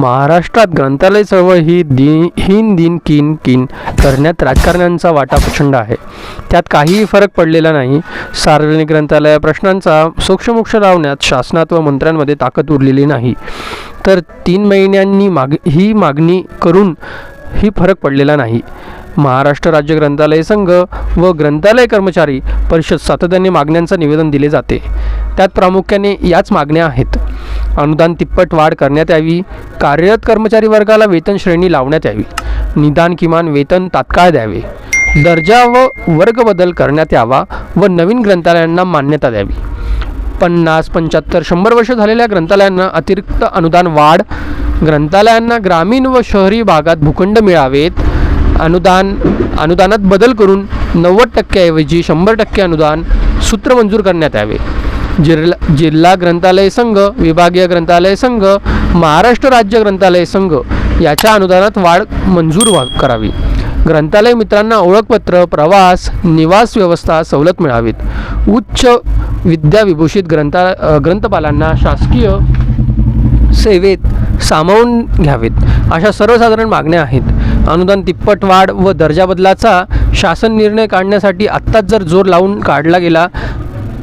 महाराष्ट्रात ग्रंथालय चळवळ ही दिन हिन दिन किन किन करण्यात राजकारण्यांचा वाटा प्रचंड आहे. त्यात काहीही फरक पडलेला नाही. सार्वजनिक ग्रंथालय प्रश्नांचा सूक्ष्मोक्ष लावण्यात शासनात व मंत्र्यांमध्ये ताकद उरलेली नाही. तर तीन महिन्यांनी माग ही मागणी करून ही फरक पडलेला नाही. महाराष्ट्र राज्य ग्रंथालय संघ व ग्रंथालय कर्मचारी परिषद सातत्याने मागण्यांचं निवेदन दिले जाते. त्यात प्रामुख्याने याच मागण्या आहेत. अनुदान तिप्पट वाढ करण्यात यावी. कार्यरत कर्मचारी वर्गाला वेतन श्रेणी लावण्यात यावी. निदान किमान वेतन तात्काळ द्यावे. दर्जा व वर्ग बदल करण्यात यावा व नवीन ग्रंथालयांना मान्यता द्यावी. पन्नास पंच्याहत्तर शंभर वर्ष झालेल्या ग्रंथालयांना अतिरिक्त अनुदान वाढ. ग्रंथालयांना ग्रामीण व शहरी भागात भूखंड मिळावेत. अनुदान अनुदानात बदल करून नव्वद टक्क्याऐवजी शंभर टक्के अनुदान सूत्र मंजूर करण्यात यावे. जिल्हा जिल्हा ग्रंथालय संघ विभागीय ग्रंथालय संघ महाराष्ट्र राज्य ग्रंथालय संघ याच्या अनुदानात वाढ मंजूर व्हा करावी. ग्रंथालय मित्रांना ओळखपत्र प्रवास निवास व्यवस्था सवलत मिळावीत. उच्च विद्याविभूषित ग्रंथा ग्रंथपालांना शासकीय सेवेत सामावून घ्यावेत. अशा सर्वसाधारण मागण्या आहेत. अनुदान तिप्पट वाढ व दर्जा बदलाचा शासन निर्णय काढण्यासाठी आत्ताच जर जोर लावून काढला गेला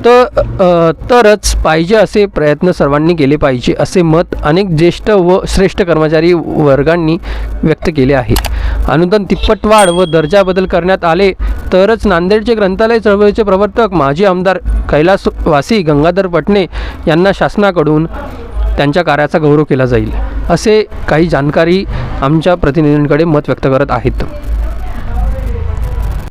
तर तरच पाहिजे असे प्रयत्न सर्वांनी केले पाहिजे असे मत अनेक ज्येष्ठ व श्रेष्ठ कर्मचारी वर्गांनी व्यक्त केले आहे. अनुदान तिप्पट वाढ व दर्जा बदल करण्यात आले तरच नांदेडचे ग्रंथालय चळवळीचे प्रवर्तक माजी आमदार कैलासवासी गंगाधर पटणे यांना शासनाकडून त्यांच्या कार्याचा गौरव केला जाईल असे काही जाणकारी आमच्या प्रतिनिधींकडे मत व्यक्त करत आहेत.